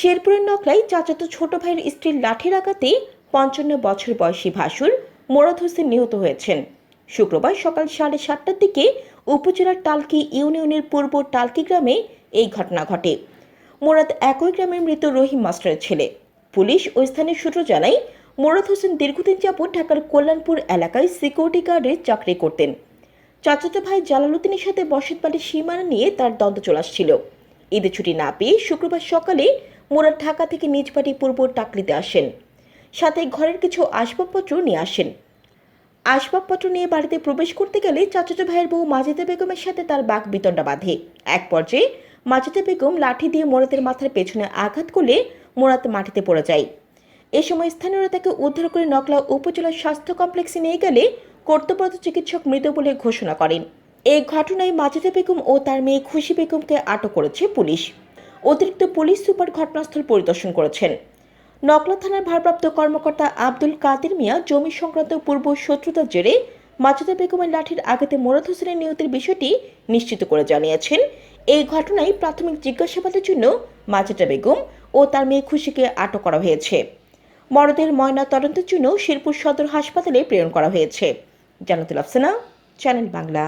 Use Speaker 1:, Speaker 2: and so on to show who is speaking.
Speaker 1: শেরপুরের নকলায় চাচাতো ছোট ভাইয়ের স্ত্রীর লাঠির আঘাতে পঞ্চান্ন বছর বয়সী ভাসুর মোরাদ হোসেন নিহত হয়েছেন। শুক্রবার সকাল সাড়ে সাতটার দিকে উপজেলার টালকি ইউনিয়নের পূর্ব টালকি গ্রামে এই ঘটনা ঘটে। মোরাদ একই গ্রামের মৃত রহিম মাস্টারের ছেলে। পুলিশ ও স্থানীয় সূত্র জানায়, মোরাদ হোসেন দীর্ঘদিন যাবৎ ঢাকার কল্যাণপুর এলাকায় সিকিউরিটি গার্ডে চাকরি করতেন। চাচাতো ভাই জালালুদ্দিনের সাথে বসত বাড়ির সীমানা নিয়ে তার দ্বন্দ্ব চলে আসছিল। ঈদের ছুটি না পেয়ে শুক্রবার সকালে মোরাদ ঢাকা থেকে নিজ বাড়ি পূর্ব টাকলিতে আসেন। সাথে ঘরের কিছু আসবাবপত্র নিয়ে আসেন। আসবাবপত্র নিয়ে বাড়িতে প্রবেশ করতে গেলে চাচাতো ভাইয়ের বউ মাজেদা বেগমের সাথে তার বাক বিতণ্ডা বাঁধে। এক পর্যায়ে মাজেদা বেগম লাঠি দিয়ে মোরাদের মাথার পেছনে আঘাত করলে মোরাদ মাটিতে পড়ে যায়। এ সময় স্থানীয়রা তাকে উদ্ধার করে নকলা উপজেলা স্বাস্থ্য কমপ্লেক্সে নিয়ে গেলে কর্তব্যরত চিকিৎসক মৃত বলে ঘোষণা করেন। এই ঘটনায় মাজেদা বেগম ও তার মেয়ে খুশি বেগমকে আটক করেছে পুলিশ। অতিরিক্ত পুলিশ সুপার ঘটনাস্থল পরিদর্শন করেছেন। নকলা থানার ভারপ্রাপ্ত কর্মকর্তা আব্দুল কাদের মিয়া জমি সংক্রান্ত পূর্ব শত্রুতার জেরে মাজেদা বেগমের লাঠির আঘাতে মোরাদ হোসেনের নিহতের বিষয়টি নিশ্চিত করে জানিয়েছেন। এই ঘটনায় প্রাথমিক জিজ্ঞাসাবাদের জন্য মাজেদা বেগম ও তার মেয়ে খুশিকে আটক করা হয়েছে। মরদের ময়না তদন্তের জন্য শেরপুর সদর হাসপাতালে প্রেরণ করা হয়েছে। জানাতুল আফসানা, চ্যানেল বাংলা।